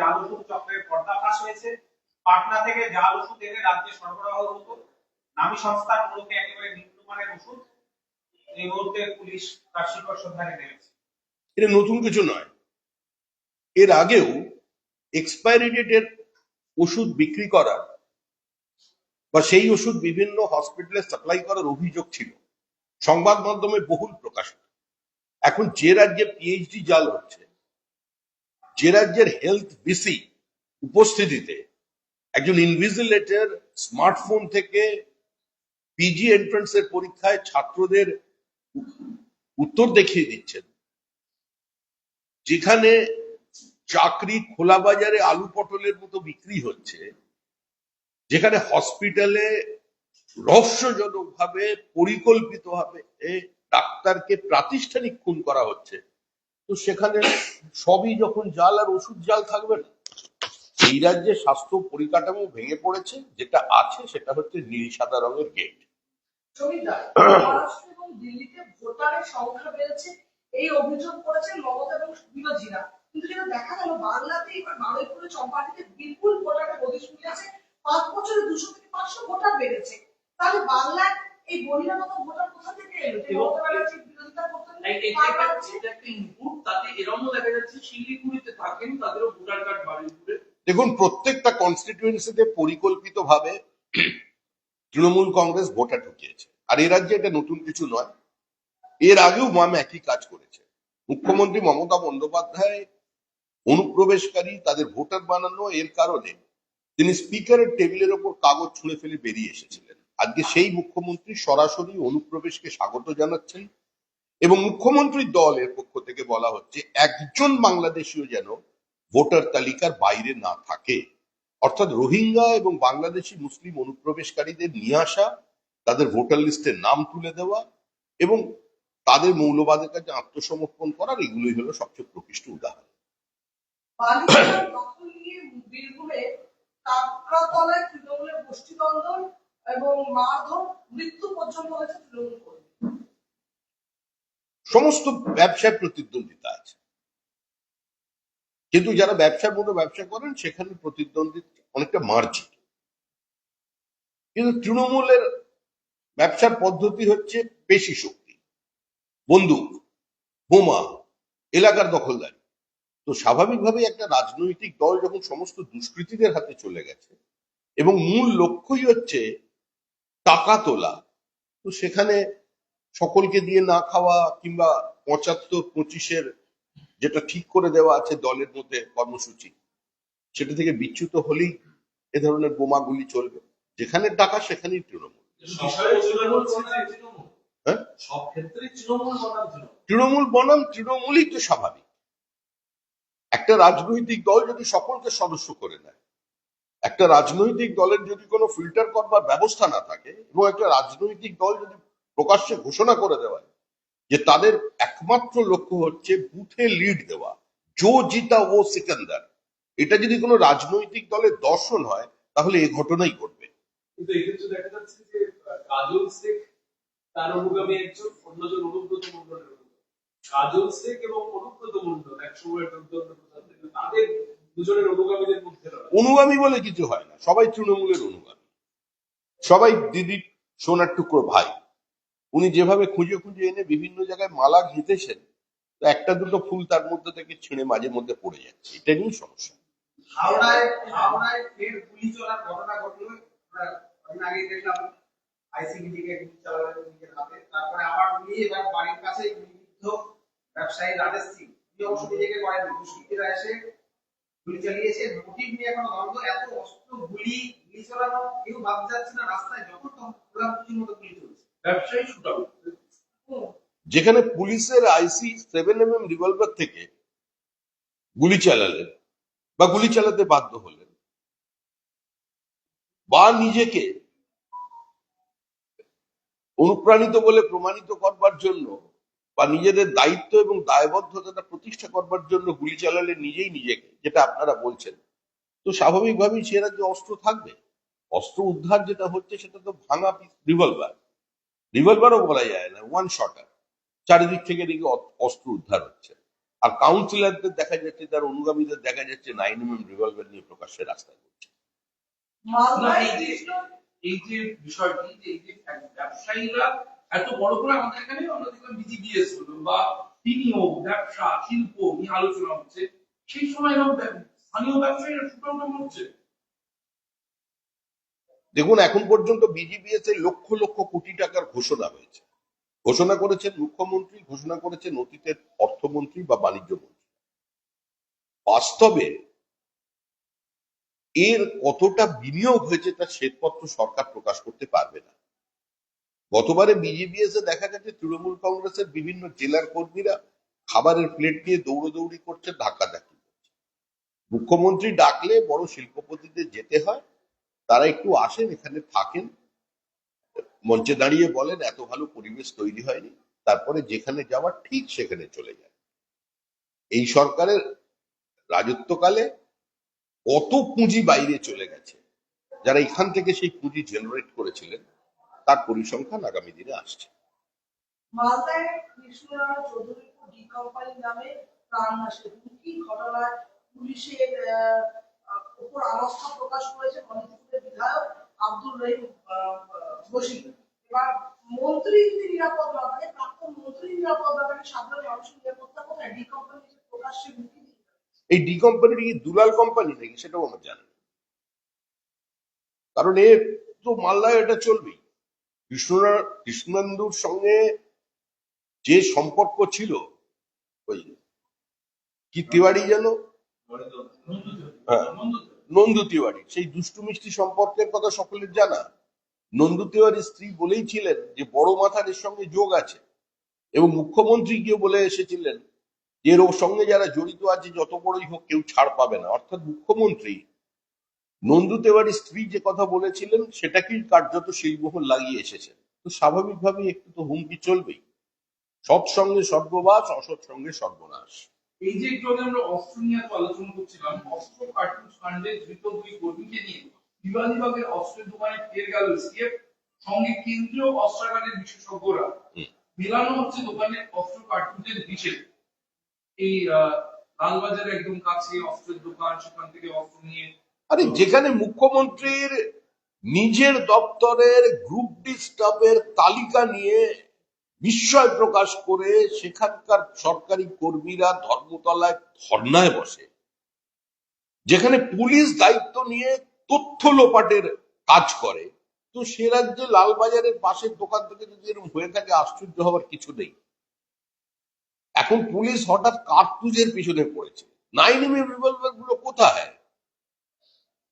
জাল ওষুধ চক্রের পর্দাফাশ হয়েছে। পাটনা থেকে জাল ওষুধ এনে রাজ্যে সরবরাহ হতো। সংস্থার একেবারে নিম্নমানের ওষুধ। এই মুহূর্তে পুলিশ তার সন্ধানে নেমেছে। এটা নতুন কিছু নয়। এর আগেও এক্সপায়ারি ডেটের ওষুধ বিক্রি করার বা সেই ওষুধ বিভিন্ন হসপিটালে সাপ্লাই করার অভিযোগ ছিল। সংবাদ মাধ্যমে বহুল প্রকাশিত। এখন যে রাজ্যে পিএইচডি জাল হচ্ছে যে রাজ্যের হেলথ বিসি উপস্থিতিতে একজন ইনভিজিলেটর স্মার্টফোন থেকে পিজি এন্ট্রান্স এর পরীক্ষায় ছাত্রদের উত্তর দেখিয়ে দিচ্ছেন। যেখানে চাকরি খোলা বাজারে আলু পটলের মতো বিক্রি হচ্ছে, যেখানে হসপিটালে রহস্যজনক ভাবে পরিকল্পিত ভাবে ডাক্তারকে প্রাতিষ্ঠানিক খুন করা হচ্ছে। তো সেখানে সবই যখন জাল আর ওষুধ জাল থাকবে না এই রাজ্যে স্বাস্থ্য পরিকাঠামো ভেঙে পড়েছে যেটা আছে সেটা হচ্ছে নীল সাদা রঙের গেট সুবিধা দিল্লিতে ভোটারের সংখ্যা বেড়েছে। এই অভিযোগ করেছেন মমতা এবং বিরোধীরা কিন্তু যেটা দেখা গেল বাংলাতে এবার বারুইপুরে চম্পাটিতে বিপুল ভোটারের হদিশ মিলেছে পাঁচ বছরে দুশো থেকে পাঁচশো ভোটার বেড়েছে। তাহলে বাংলায় এই বহিরাগত ভোটার কোথা থেকে এলো? মমতা দেখুন, প্রত্যেকটা কনস্টিটিউয়েন্সিতে তৃণমূল কংগ্রেস ঢুকিয়েছে। আর এ রাজ্যে এটা নতুন কিছু নয়। এর আগেও মাম একই কাজ করেছে। মুখ্যমন্ত্রী মমতা বন্দ্যোপাধ্যায় অনুপ্রবেশকারী, তাদের ভোটার বানানো, এর কারণে তিনি স্পিকারের টেবিলের ওপর কাগজ ছুঁড়ে ফেলে বেরিয়ে এসেছিলেন। আজকে সেই মুখ্যমন্ত্রী সরাসরি অনুপ্রবেশকে স্বাগত জানাচ্ছেন। এবং মুখ্যমন্ত্রীর দলের পক্ষ থেকে বলা হচ্ছে, একজন বাংলাদেশীয় যেন ভোটার তালিকার বাইরে না থাকে। অর্থাৎ রোহিঙ্গা এবং বাংলাদেশি মুসলিম অনুপ্রবেশকারীদের নিয়ে আসা, তাদের ভোটার লিস্টের নাম তুলে দেওয়া এবং তাদের মৌলবাদের কাছে আত্মসমর্পণ করার এগুলোই হলো সবচেয়ে প্রকৃষ্ট উদাহরণ। তৃণমূলের এবং মারধর মৃত্যু পর্যন্ত হয়েছে তৃণমূল সমস্ত ব্যবসায় প্রতিদ্বন্দ্বিতা আছে। কিন্তু যারা ব্যবসার মতো ব্যবসা করেন, সেখানে প্রতিদ্বন্দ্বিতা অনেকটা মার্জিত কিন্তু তৃণমূলের ব্যবসার পদ্ধতি হচ্ছে পেশি শক্তি। বন্দুক, বোমা, এলাকার দখলদারি। তো স্বাভাবিকভাবেই একটা রাজনৈতিক দল যখন সমস্ত দুষ্কৃতীদের হাতে চলে গেছে, এবং মূল লক্ষ্যই হচ্ছে টাকা তোলা, তো সেখানে সকলকে দিয়ে না খাওয়া কিংবা পঁচাত্তর পঁচিশের যেটা ঠিক করে দেওয়া আছে দলের মধ্যে কর্মসূচি, সেটা থেকে বিচ্যুত হলেই এ ধরনের বোমাগুলি চলবে। যেখানে টাকা, সেখানেই তৃণমূল। হ্যাঁ? তৃণমূল বনাম, তৃণমূলই তো স্বাভাবিক। একটা রাজনৈতিক দল যদি সকলকে সদস্য করে নেয়, একটা রাজনৈতিক দলের যদি কোনো ফিল্টার করবার ব্যবস্থা না থাকে এবং একটা রাজনৈতিক দল যদি প্রকাশ্যে ঘোষণা করে দেওয়া যে তাদের একমাত্র লক্ষ্য হচ্ছে বুথে লিড দেওয়া। জো জিতা ও সিকান্দার। এটা যদি কোনো রাজনৈতিক দলের দর্শন হয় তাহলে এ ঘটনাই ঘটবে। কিন্তু এক্ষেত্রে দেখা যাচ্ছে যে কাজল শেখ তার অনুগামী একজন অন্যজন অনুব্রত মন্ডলের কাজল শেখ এবং অনুব্রত মন্ডল একসময় দুর্দান্ত প্রধান ছিলেন। তাদের দুজনের অনুগামীদের মধ্যে অনুগামী বলে কিছু হয় না। সবাই তৃণমূলের অনুগামী। সবাই দিদির সোনার টুকরো ভাই। উনি যেভাবে খুঁজে খুঁজে এনে বিভিন্ন জায়গায় মালা ঘেঁটেছেন, তো একটা দুটো ফুল তার মধ্যে থেকে ছিঁড়ে মাঝে মধ্যে পড়ে যাচ্ছে। এটা নিয়েই সমস্যা। আবার বাড়ির কাছে ব্যবসায়ী এসে গুলি চালিয়েছে। নিয়ে এখনও এত অস্ত্র, গুলি গুলি চালানো কেউ না। রাস্তায় যখন তখন মতো গুলি যেখানে পুলিশের IC seven M M revolver থেকে গুলি চালালেন বা গুলি চালাতে বাধ্য হলেন বা নিজেকে অনুপ্রাণিত বলে প্রমাণিত করবার জন্য বা নিজেদের দায়িত্ব এবং দায়বদ্ধতাটা প্রতিষ্ঠা করবার জন্য গুলি চালালে নিজেই নিজেকে, যেটা আপনারা বলছেন। তো স্বাভাবিকভাবেই সে রাজ্যে অস্ত্র থাকবে। অস্ত্র উদ্ধার যেটা হচ্ছে সেটা তো ভাঙা রিভলভার রিভলভারও বলা যায় না ওয়ান শটার চারিদিক থেকে অ- অস্ত্র উদ্ধার হচ্ছে। আর কাউন্সিলরদের দেখা যাচ্ছে, তার অনুগামীদের দেখা যাচ্ছে নাইন এম রিভলভার নিয়ে প্রকাশ্যে রাস্তায় মালদায় এই যে ব্যবসায়ীরা এত বড় করে আমাদের এখানে, আমরা বিজিবিএস হলো বা বিনিয়োগ ব্যবসা, শিল্প নিয়ে আলোচনা হচ্ছে। সেই সময় স্থানীয় ব্যবসায়ীরা সুপ্রম হচ্ছে দেখুন, এখন পর্যন্ত বিজিবিএস এর লক্ষ লক্ষ কোটি টাকার ঘোষণা হয়েছে। ঘোষণা করেছেন মুখ্যমন্ত্রী, ঘোষণা করেছেন অতীতের অর্থমন্ত্রী বা বাণিজ্য মন্ত্রী। বাস্তবে এর কতটা বিনিয়োগ হয়েছে তার শ্বেতপত্র সরকার প্রকাশ করতে পারবে না। গতবারে বিজিবিএস এ দেখা গেছে তৃণমূল কংগ্রেসের বিভিন্ন জেলার কর্মীরা খাবারের প্লেট নিয়ে দৌড়দৌড়ি করছে, ধাক্কাধাক্কি করছে। মুখ্যমন্ত্রী ডাকলে বড় শিল্পপতিদের যেতে হয় তারা একটু আসেন, এখানে থাকেন। মঞ্চে দাঁড়িয়ে বলেন, এত ভালো পরিবেশ তৈরি হয়নি। তারপরে যেখানে যাওয়ার ঠিক সেখানে চলে যায় এই সরকারের রাজত্বকালে কত পুঁজি বাইরে চলে গেছে। যারা এখান থেকে সেই পুঁজি জেনারেট করেছিলেন, তার পরিসংখ্যান আগামী দিনে আসছে। মালদায় কৃষ্ণনারায়ণ কোম্পানি নামে প্রাণ পুলিশের উপর প্রকাশ করেছে মণিপুরের বিধায়ক আব্দুল রহিম এবার মন্ত্রী যদি নিরাপদ না থাকে, প্রাক্তন মন্ত্রী নিরাপদ না থাকে, সাধারণ মানুষের নিরাপত্তা কোথায়? ডি প্রকাশ্যে দিচ্ছে এই ডি কোম্পানিটি কি দুলাল কোম্পানি নাকি? সেটাও আমার জানা কারণ এ তো মাল্লায় এটা চলবেই। কৃষ্ণরা কৃষ্ণেন্দুর সঙ্গে যে সম্পর্ক ছিল, ওই কি তিওয়ারি যেন। নন্দু তিওয়ারি সেই দুষ্টু মিষ্টি সম্পর্কের কথা সকলের জানা। নন্দু তিওয়ারির স্ত্রী বলেই ছিলেন যে বড় মাথার এর সঙ্গে যোগ আছে এবং মুখ্যমন্ত্রী গিয়ে বলে এসেছিলেন যে এর সঙ্গে যারা জড়িত আছে, যত বড়ই হোক কেউ ছাড় পাবে না। অর্থাৎ মুখ্যমন্ত্রী নন্দু তেওয়ারির স্ত্রী যে কথা বলেছিলেন, সেটাকেই কার্যত শিলমোহর লাগিয়ে এসেছেন তো স্বাভাবিকভাবেই একটু তো হুমকি চলবেই। সৎ সঙ্গে স্বর্গবাস অসৎ সঙ্গে সর্বনাশ এই যে একটু আগে আমরা অস্ত্র নিয়ে এত আলোচনা করছিলাম অস্ত্র কার্টুন কাণ্ডে ধৃত দুই কর্মীকে নিয়ে বিভাগীবাগের অস্ত্রের দোকানে ফের গেল এসটিএফ সঙ্গে কেন্দ্রীয় অস্ত্রাগারের বিশেষজ্ঞরা। মেলানো হচ্ছে দোকানের অস্ত্র কার্টুনের হিসেব এই আহ, লালবাজারের একদম কাছে অস্ত্রের দোকান সেখান থেকে অস্ত্র নিয়ে আরে যেখানে মুখ্যমন্ত্রীর নিজের দপ্তরের গ্রুপ ডি স্টাফের তালিকা নিয়ে বিস্ময় প্রকাশ করে সেখানকার সরকারি কর্মীরা ধর্মতলায় ধর্নায় বসে। যেখানে পুলিশ দায়িত্ব নিয়ে তথ্য লোপাটের কাজ করে। তো সে রাজ্যে লালবাজারের পাশের দোকান থেকে যদি এরকম হয়ে থাকে, আশ্চর্য হওয়ার কিছু নেই। এখন পুলিশ হঠাৎ কার্তুজের পিছনে পড়েছে। নাইন এম রিভলভারগুলো কোথায়?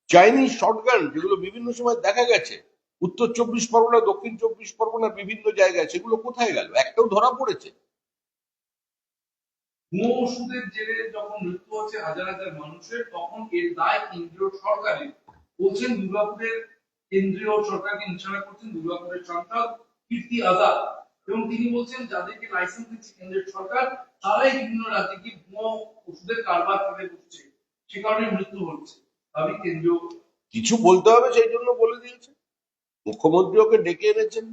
চাইনিজ শটগান যেগুলো বিভিন্ন সময় দেখা গেছে উত্তর চব্বিশ পরগনা দক্ষিণ চব্বিশ পরগনার বিভিন্ন জায়গায় সেগুলো কোথায় গেল? একটাও ধরা পড়েছে। ওষুধের জেরে যখন মৃত্যু হচ্ছে হাজার হাজার মানুষের তখন এর দায় কেন্দ্রীয় সরকারের। বলছেন দুর্গাপুরের কেন্দ্রীয় সরকারকে করছেন দুর্গাপুরের সাংসদ কীর্তি আজাদ। এবং তিনি বলছেন যাদেরকে লাইসেন্স দিচ্ছে কেন্দ্রের সরকার তারাই বিভিন্ন রাজ্যে কি ভুয়ো ওষুধের কারবার করে বসছে। সে কারণে মৃত্যু হচ্ছে। দাবি কেন্দ্রীয় কিছু বলতে হবে সেই জন্য বলে দিয়েছে। মুখ্যমন্ত্রী ওকে ডেকে এনেছেন।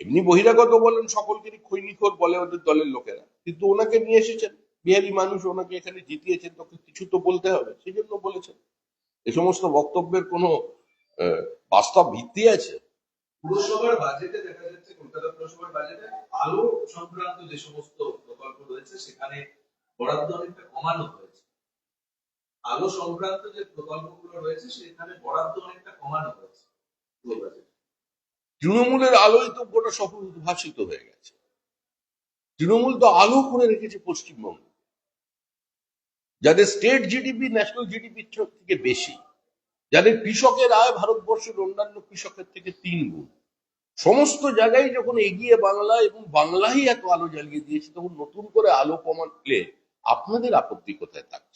এমনি বহিরাগত বলেন, সকলকেরই খৈনিখোর বলে ওদের দলের লোকেরা। কিন্তু ওনাকে নিয়ে এসেছেন, বিহারি মানুষ ওনাকে এখানে জিতিয়েছেন, তোকে কিছু তো বলতে হবে সেই জন্য বলেছেন। এ সমস্ত বক্তব্যের কোনো বাস্তব ভিত্তি আছে? পুরসভার বাজেটে দেখা যাচ্ছে, কলকাতা পুরসভার বাজেটে আলো সংক্রান্ত যে সমস্ত প্রকল্প রয়েছে, সেখানে বরাদ্দ অনেকটা কমানো হয়েছে। আলো সংক্রান্ত যে প্রকল্পগুলো রয়েছে, সেখানে বরাদ্দ অনেকটা কমানো হয়েছে। তৃণমূলের আলোয় তো গোটা শহর উদ্ভাসিত হয়ে গেছে। তৃণমূল তো আলো করে রেখেছে পশ্চিমবঙ্গ। যাদের স্টেট জিডিপি ন্যাশনাল জিডিপির থেকে বেশি, যাদের কৃষকের আয় ভারতবর্ষের অন্যান্য কৃষকের থেকে তিন গুণ সমস্ত জায়গায় যখন এগিয়ে বাংলা এবং বাংলাই এত আলো জ্বালিয়ে দিয়েছে, তখন নতুন করে আলো কমালে আপনাদের আপত্তি কোথায় থাকছে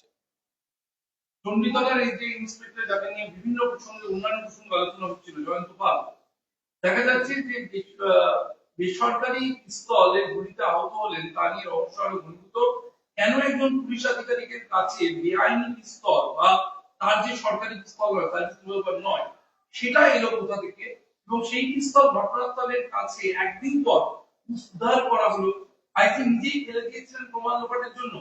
চণ্ডীতলার এই যে ইন্সপেক্টর যাকে নিয়ে বিভিন্ন প্রসঙ্গে অন্যান্য প্রসঙ্গে আলোচনা হচ্ছিল, জয়ন্ত পাল, দেখা যাচ্ছে যে বেসরকারি স্থলে গুলিতে আহত হলেন, তা নিয়ে রহস্য আরও ঘনীভূত কেন একজন পুলিশ আধিকারিকের কাছে বেআইনি পিস্তল বা তার যে সরকারি পিস্তল তার নয়, সেটা এলো কোথা থেকে? এবং সেই পিস্তল ঘটনাস্থলের কাছে একদিন পর উদ্ধার করা হলো। আইসি নিজেই ফেলে দিয়েছিলেন প্রমাণ জন্য।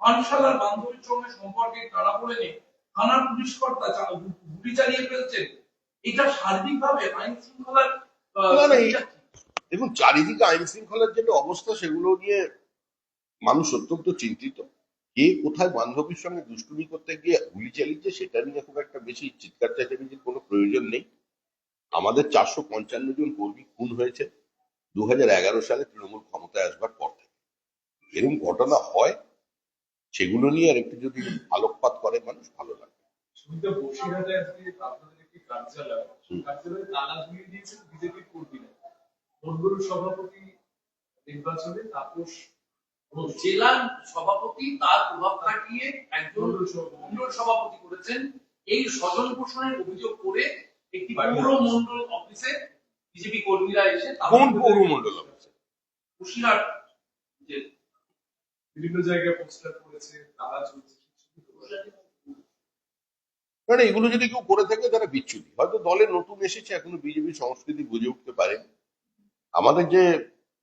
পানশালার বান্ধবীর সঙ্গে সম্পর্কে টানা পড়ে নিয়ে থানার পুলিশ কর্তা গুলি চালিয়ে ফেলছেন এটা সার্বিকভাবে আইন শৃঙ্খলার? দেখুন চারিদিকে আইন শৃঙ্খলার যে অবস্থা সেগুলো নিয়ে মানুষ অত্যন্ত চিন্তিত। কে কোথায় বান্ধবীর সঙ্গে দুষ্টুমি করতে গিয়ে গুলি চালিয়েছে সেটা নিয়ে খুব একটা বেশি চিৎকার চেঁচামেচির কোনো প্রয়োজন নেই। আমাদের চারশো পঞ্চান্ন জন কর্মী খুন হয়েছে। দু হাজার এগারো সালে তৃণমূল ক্ষমতায় আসবার পর থেকে। এরকম ঘটনা হয় সেগুলো নিয়ে আর একটু যদি আলোকপাত করে মানুষ ভালো মনগুরুর সভাপতি নির্বাচনে তাপস জেলার সভাপতি তার প্রভাব খাটিয়ে একজন মন্ডল সভাপতি করেছেন। এই স্বজন পোষণের অভিযোগ করে একটি পৌর মন্ডল অফিসে বিজেপি কর্মীরা এসে কোন পৌরমণ্ডল অফিসে? কুশিয়ার যে বিভিন্ন জায়গায় পোস্টার করেছে তালা ঝুলছে মানে এগুলো যদি কেউ করে থাকে তারা বিচ্ছুতি হয়তো দলে নতুন এসেছে এখনও বিজেপি সংস্কৃতি বুঝে উঠতে পারে। আমাদের যে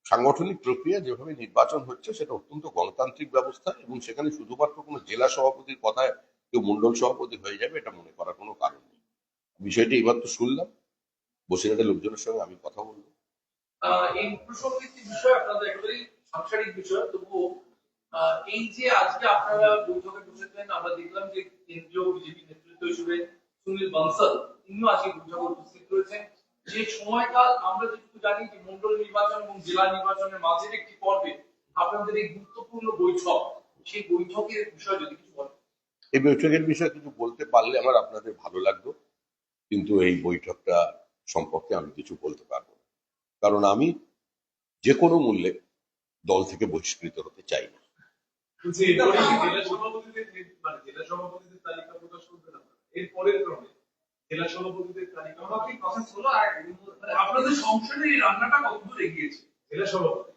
সাংগঠনিক প্রক্রিয়া যেভাবে নির্বাচন হচ্ছে সেটা অত্যন্ত গণতান্ত্রিক ব্যবস্থা এবং সেখানে শুধুমাত্র কোনো জেলা সভাপতির কথায় কেউ মন্ডল সভাপতি হয়ে যাবে এটা মনে করার কোনো কারণ নেই। বিষয়টি এবার তো শুনলাম। বসিরহাটের লোকজনের সঙ্গে আমি কথা বলব। এই প্রসঙ্গে বিষয় আপনাদের একেবারেই সাংসারিক বিষয় তবুও এই যে আজকে আপনারা বৈঠকে বসেছেন আমরা দেখলাম যে কেন্দ্রীয় বিজেপি নেতৃত্ব হিসেবে সুনীল বানসাল তিনিও আজকে বৈঠকে উপস্থিত রয়েছেন। যে সময়কাল আমরা যেটুকু জানি যে মন্ডল নির্বাচন এবং জেলা নির্বাচনের মাঝের একটি পর্বে আপনাদের এই গুরুত্বপূর্ণ বৈঠক, সেই বৈঠকের বিষয় যদি কিছু বলেন। এই বৈঠকের বিষয়ে কিছু বলতে পারলে আমার আপনাদের ভালো লাগতো, কিন্তু এই বৈঠকটা সম্পর্কে আমি কিছু বলতে পারব না। কারণ আমি যে কোনো মূল্যে দল থেকে বহিষ্কৃত হতে চাই না। জেলা সভাপতিদের মানে জেলা সভাপতিদের তালিকা প্রকাশ করবেন এর পরের ক্রমে জেলা সভাপতিদের তালিকা সভাপতি প্রসেস হলো আর মানে আপনাদের সংসদের এই রান্নাটা কতদূর এগিয়েছে? জেলা সভাপতি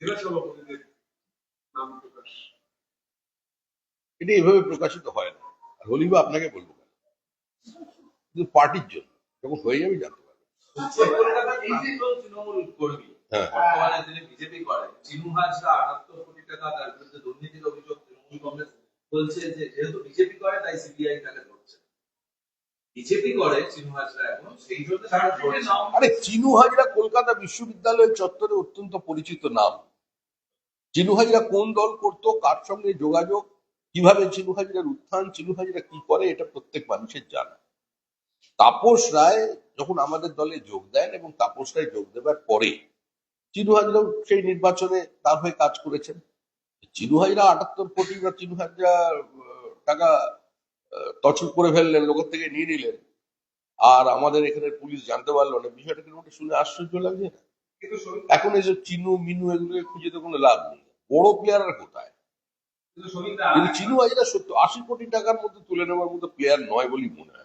জেলা সভাপতিদের নাম প্রকাশ। এটা এভাবে প্রকাশিত হয় না। আর হলেই বা আপনাকে বলব কেন? কিন্তু পার্টির জন্য যখন হয়ে যাবে জানতে পারবে একজন তৃণমূল কর্মী হ্যাঁ। বর্তমানে বিজেপি করেন চিনু হাজরা আটাত্তর টাকা তার বিরুদ্ধে দুর্নীতির অভিযোগ তৃণমূল কংগ্রেস বলছে যে, যেহেতু বিজেপি করে, তাই সিবিআই তাকে ধরছে। বিজেপি করে, চিনু হাজরা এখন, সেই জন্য আরে, চিনু হাজরা কলকাতা বিশ্ববিদ্যালয়ের চত্বরে অত্যন্ত পরিচিত নাম। চিনু হাজরা কোন দল করতো, কার সঙ্গে যোগাযোগ, কীভাবে চিনু হাজরার উত্থান, চিনু হাজরা কি করে, এটা প্রত্যেক মানুষের জানা। তাপস রায় যখন আমাদের দলে যোগ দেন এবং তাপস রায় যোগ দেবার পরে, চিনু হাজরাও সেই নির্বাচনে তার হয়ে কাজ করেছেন। চিনু হাজরা আটাত্তর কোটি বা চিনু হাজরা টাকা আহ, করে ফেললেন লোকের থেকে নিয়ে নিলেন। আর আমাদের এখানে পুলিশ জানতে পারল না। বিষয়টা কিন্তু শুনে আশ্চর্য লাগছে? না এখন এসব চিনু মিনু এগুলোকে খুঁজে তো কোনো লাভ নেই। বড় প্লেয়ার আর কোথায়? কিন্তু চিনু হাজরা সত্য আশি কোটি টাকার মধ্যে তুলে নেওয়ার মতো প্লেয়ার নয় বলেই মনে হয়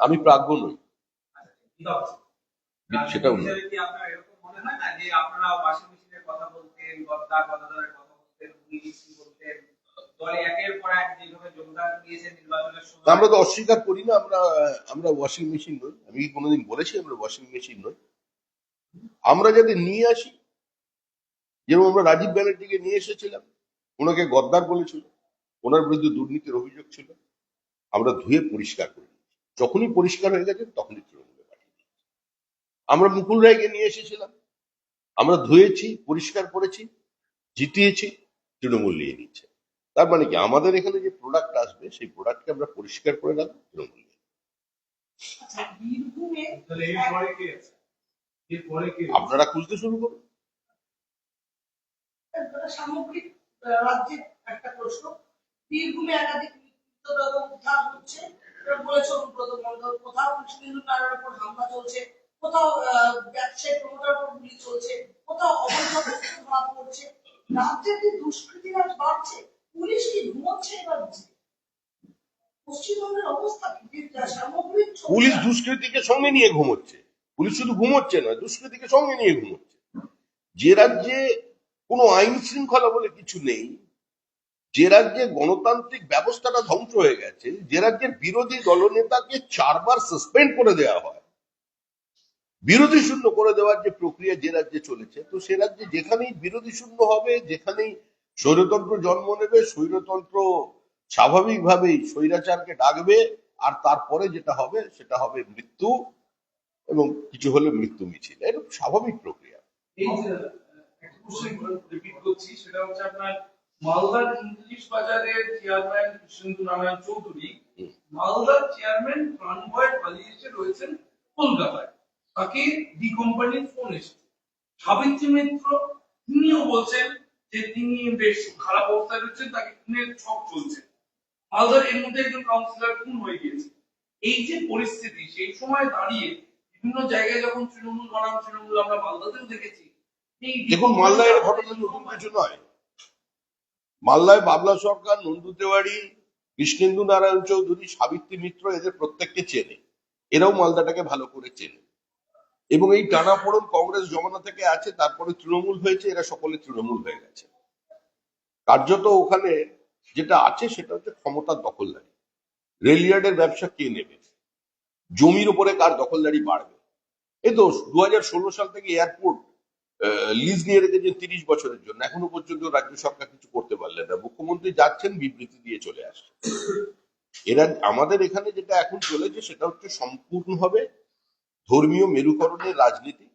আমি প্রাজ্ঞ নই। আচ্ছা, সেটাও রাজনীতিক না। যে আপনারা ওয়াশিং কথা গদ্দা কথা আমরা তো অস্বীকার করি না, আমরা আমরা ওয়াশিং মেশিন নই। আমি কি কোনোদিন বলেছি আমরা ওয়াশিং মেশিন নই। আমরা যাদের নিয়ে আসি, যেরকম আমরা রাজীব ব্যানার্জিকে নিয়ে এসেছিলাম, ওনাকে গদ্দার বলেছিল, ওনার বিরুদ্ধে দুর্নীতির অভিযোগ ছিল। আমরা ধুয়ে পরিষ্কার করে যখনই পরিষ্কার হয়ে গেছে, তখনই তৃণমূলে পাঠিয়ে আমরা মুকুল রায়কে নিয়ে এসেছিলাম। আমরা ধুয়েছি পরিষ্কার করেছি জিতিয়েছি তৃণমূল নিয়ে নিচ্ছে। তার মানে কি? আমাদের এখানে যে প্রোডাক্ট আসবে সেই প্রোডাক্টকে আমরা পরিষ্কার করে রাখব তৃণমূল। আচ্ছা? আপনারা খুঁজতে শুরু করুন। সামগ্রিক রাজ্যের একটা প্রশ্ন। বীরভূমে একাধিক মৃতদেহ উদ্ধার হচ্ছে। বলেছে অনুব্রত মন্ডল কোথাও কৃষ্ণেন্দু নারায়ণের উপর হামলা চলছে। কোথাও ব্যবসায়ী প্রমোটার চলছে কোথাও অবৈধ ধরা পড়ছে রাজ্যে যে দুষ্কৃতির বাড়ছে পুলিশ কি ঘুমোচ্ছে এবার পশ্চিমবঙ্গের অবস্থা পুলিশ দুষ্কৃতীকে সঙ্গে নিয়ে ঘুমোচ্ছে। পুলিশ শুধু ঘুমোচ্ছে না দুষ্কৃতীকে সঙ্গে নিয়ে ঘুমোচ্ছে। যে রাজ্যে কোনো আইন শৃঙ্খলা বলে কিছু নেই যে রাজ্যে গণতান্ত্রিক ব্যবস্থাটা ধ্বংস হয়ে গেছে যে রাজ্যের বিরোধী দলনেতাকে চারবার সাসপেন্ড করে দেওয়া হয়। বিরোধী শূন্য করে দেওয়ার যে প্রক্রিয়া যে রাজ্যে চলেছে তো সে রাজ্যে যেখানেই বিরোধী শূন্য হবে যেখানেই স্বৈরতন্ত্র জন্ম নেবে স্বৈরতন্ত্র স্বাভাবিকভাবেই স্বৈরাচারকে ডাকবে আর তারপরে যেটা হবে সেটা হবে মৃত্যু এবং কিছু হলে মৃত্যু মিছিল। এটা স্বাভাবিক প্রক্রিয়া। সেটা হচ্ছে আপনার মালদার ইংলিশ বাজারের চেয়ারম্যান কৃষ্ণেন্দু নারায়ণ চৌধুরী মালদার চেয়ারম্যান প্রাণভয় পালিয়ে এসে রয়েছেন কলকাতায়। তাকে ডি কোম্পানির ফোন এসেছে। সাবিত্রী মিত্র তিনিও বলছেন যে তিনি বেশ খারাপ অবস্থায় রয়েছেন তাকে খুনের ছক চলছে। মালদার এর মধ্যে একজন কাউন্সিলর খুন হয়ে গিয়েছে। এই যে পরিস্থিতি সেই সময় দাঁড়িয়ে বিভিন্ন জায়গায় যখন তৃণমূল বনাম তৃণমূল আমরা মালদাতেও দেখেছি দেখুন মালদায় ঘটনা নতুন কিছু নয়। মালদায় বাবলা সরকার নন্দু তেওয়ারি কৃষ্ণেন্দু নারায়ণ চৌধুরী সাবিত্রী মিত্র এদের প্রত্যেককে চেনে। এরাও মালদাটাকে ভালো করে চেনে। এবং এই টানাপোড়ন কংগ্রেস জমানা থেকে আছে, তারপরে তৃণমূল হয়েছে, এরা সকলে তৃণমূল হয়ে গেছে। কার্যত ওখানে যেটা আছে সেটা হচ্ছে ক্ষমতার দখলদারি। রেলিয়ার্ডের ব্যবসা কে নেবে? জমির উপরে কার দখলদারি বাড়বে? এই তো দু সাল থেকে এয়ারপোর্ট লিজ নিয়ে রেখেছেন তিরিশ বছরের জন্য। এখনও পর্যন্ত রাজ্য সরকার কিছু করতে পারলেন না। মুখ্যমন্ত্রী যাচ্ছেন, বিবৃতি দিয়ে চলে আসছেন এরা, আমাদের এখানে যেটা এখন চলেছে সেটা হচ্ছে সম্পূর্ণ সম্পূর্ণভাবে ধর্মীয় মেরুকরণের রাজনীতি।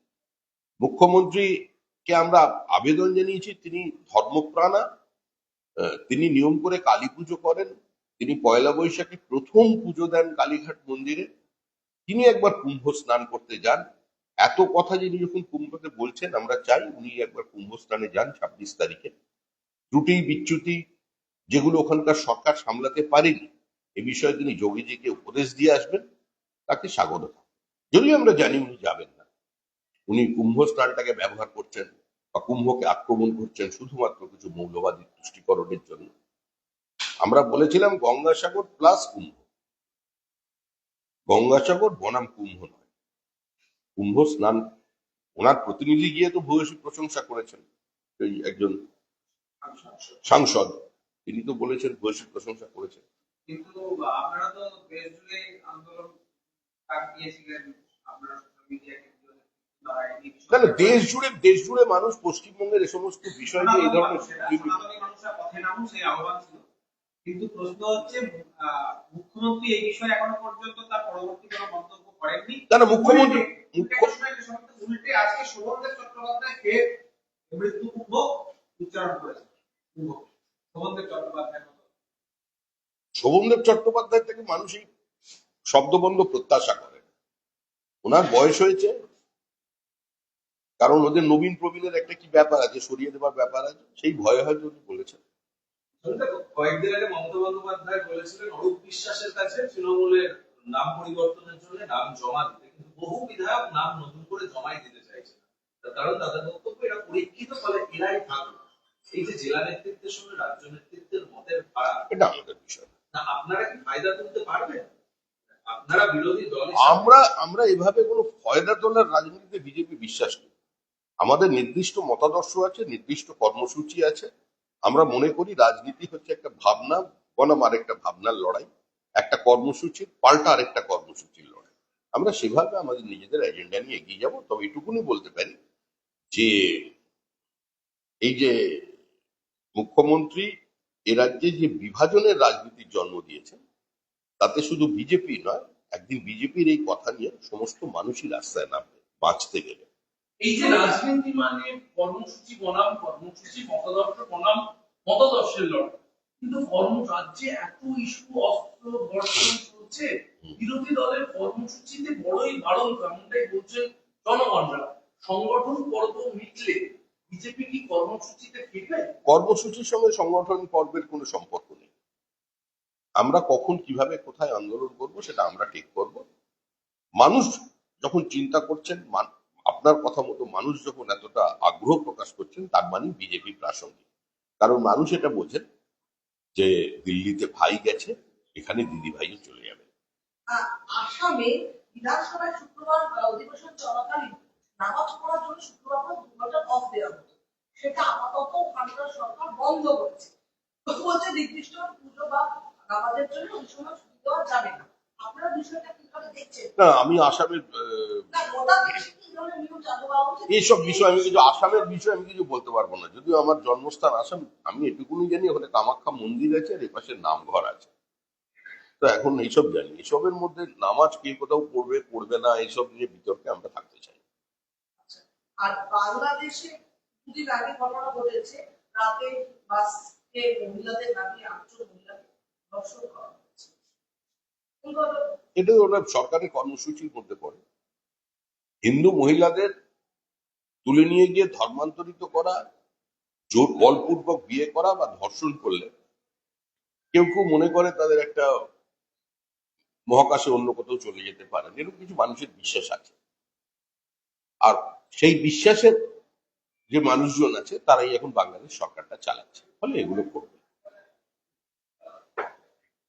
মুখ্যমন্ত্রীকে আমরা আবেদন জানিয়েছি, তিনি ধর্মপ্রাণা তিনি নিয়ম করে কালী পুজো করেন, তিনি পয়লা বৈশাখে প্রথম পুজো দেন কালীঘাট মন্দিরে। তিনি একবার কুম্ভ স্নান করতে যান। এত কথা যিনি যখন কুম্ভতে বলছেন, আমরা চাই উনি একবার কুম্ভ স্নানে যান ছাব্বিশ তারিখে। ত্রুটি, বিচ্যুতি যেগুলো ওখানকার সরকার সামলাতে পারেনি, এ বিষয়ে তিনি যোগীজিকে উপদেশ দিয়ে আসবেন, তাকে স্বাগত। যদিও আমরা জানি উনি যাবেন না, উনি কুম্ভ স্নানটাকে ব্যবহার করছেন বা কুম্ভকে আক্রমণ করছেন শুধুমাত্র কিছু মৌলবাদী তুষ্টিকরণের জন্য। আমরা বলেছিলাম গঙ্গাসাগর প্লাস কুম্ভ। গঙ্গাসাগর বনাম কুম্ভ নয়। কুম্ভ স্নান ওনার প্রতিনিধি গিয়ে তো ভূয়সী প্রশংসা করেছেন। এই একজন সাংসদ, তিনি তো বলেছেন ভূয়সী প্রশংসা করেছেন। কিন্তু আপনারা তো আন্দোলন না না দেশ জুড়ে দেশ জুড়ে মানুষ পশ্চিমবঙ্গের এ সমস্ত বিষয় নিয়ে এই ধরনের কিন্তু প্রশ্ন হচ্ছে মুখ্যমন্ত্রী এই বিষয়ে এখনও পর্যন্ত তার পরবর্তী কোনো মন্তব্য করেননি না না মুখ্যমন্ত্রী উল্টে- আজকে শোভনদেব চট্টোপাধ্যায় ফের মৃত্যু কুম্ভ উচ্চারণ করেছে কুম্ভ শোভনদেব চট্টোপাধ্যায় শোভনদেব চট্টোপাধ্যায় থেকে মানুষ এই শব্দবন্ধ প্রত্যাশা করে ওনার বয়স হয়েছে। কারণ ওদের নবীন প্রবীণের একটা কি ব্যাপার আছে সরিয়ে দেবার ব্যাপার আছে সেই ভয়ে হয়তো উনি বলেছেন। কয়েকদিন আগে মমতা বন্দ্যোপাধ্যায় বলেছিলেন অরূপ বিশ্বাসের কাছে তৃণমূলের নাম পরিবর্তনের জন্য নাম জমা দিতে। কিন্তু বহু বিধায়ক নাম নতুন করে জমাই দিতে চাইছে কারণ তাদের বক্তব্য এরা পরীক্ষিত ফলে এরাই থাকবে এই যে জেলা নেতৃত্বের সঙ্গে রাজ্য নেতৃত্বের মতের ফারাক এটা আমাদের বিষয়। না আপনারা কি ফায়দা তুলতে পারবেন? আমরা আমরা এভাবে কোনো ফয়দা তোলার রাজনীতিতে বিজেপি বিশ্বাস করি আমাদের নির্দিষ্ট মতাদর্শ আছে, নির্দিষ্ট কর্মসূচি আছে। আমরা মনে করি রাজনীতি হচ্ছে একটা ভাবনা, বনাম আরেকটা ভাবনার লড়াই। একটা কর্মসূচির পাল্টা আরেকটা কর্মসূচির লড়াই। আমরা সেভাবে আমাদের নিজেদের এজেন্ডা নিয়ে এগিয়ে যাব। তবে এটুকুনি বলতে পারি যে, এই যে মুখ্যমন্ত্রী এ রাজ্যে যে বিভাজনের রাজনীতির জন্ম দিয়েছেন তাতে শুধু বিজেপি নয় একদিন বিজেপির এই কথা নিয়ে সমস্ত মানুষই রাস্তায় নামবে বাঁচতে গেলে। এই যে রাজনীতি মানে কর্মসূচি বনাম কর্মসূচি মতাদর্শ বনাম মতাদর্শের লড়াই। কিন্তু কর্ম রাজ্যে এত ইস্যু অস্ত্র বর্ষণ চলছে বিরোধী দলের কর্মসূচিতে বড়ই বাড়ন এমনটাই বলছে জনগণরা। সংগঠন পর্ব মিটলে বিজেপি কি কর্মসূচিতে ফিরবে? কর্মসূচির সঙ্গে সংগঠন পর্বের কোনো সম্পর্ক নেই। আমরা কখন কীভাবে কোথায় আন্দোলন করব সেটা আমরা ঠিক করব। মানুষ যখন চিন্তা করছেন আপনার কথা মতো মানুষ যখন এতটা আগ্রহ প্রকাশ করছেন, তার মানে বিজেপি প্রাসঙ্গিক। কারণ মানুষ এটা বোঝেন যে দিল্লিতে ভাই গেছে, এখানে দিদি ভাইও চলে যাবে। আসামে বিধানসভায় শুক্রবার অধিবেশন চলাকালীন নামাজ পড়ার জন্য শুক্রবার করে দু অফ দেওয়া হতো। সেটা আপাতত ওখানকার সরকার বন্ধ করেছে। বলছে নির্দিষ্ট পুজো বা নামাজের জন্য ওই সময় ছুটি দেওয়া যাবে না। আপনারা বিষয়টা কীভাবে দেখছেন? না আমি আসামের এইসব বিষয় আমি কিছু আসামের বিষয়ে আমি কিছু বলতে পারব না। যদিও আমার জন্মস্থান আসাম আমি এটুকুনি জানি ওখানে কামাখ্যা মন্দির আছে আর এপাশে নামঘর আছে। তো এখন এইসব জানি। এসবের মধ্যে নামাজ কে কোথাও পড়বে পড়বে না এইসব নিয়ে বিতর্কে আমরা থাকতে চাই। আর বাংলাদেশে দুদিন আগে ঘটনা ঘটেছে। রাতে বাসকে মহিলাদের নামিয়ে আটজন মহিলাকে এটা ওরা সরকারের কর্মসূচির মধ্যে পড়ে। হিন্দু মহিলাদের তুলে নিয়ে গিয়ে ধর্মান্তরিত করা, জোর বলপূর্বক বিয়ে করা বা ধর্ষণ করলে কেউ কেউ মনে করে তাদের একটা মহাকাশে অন্য কোথাও চলে যেতে পারেন এরকম কিছু মানুষের বিশ্বাস আছে। আর সেই বিশ্বাসের যে মানুষজন আছে, তারাই এখন বাংলাদেশ সরকারটা চালাচ্ছে। ফলে এগুলো করবে।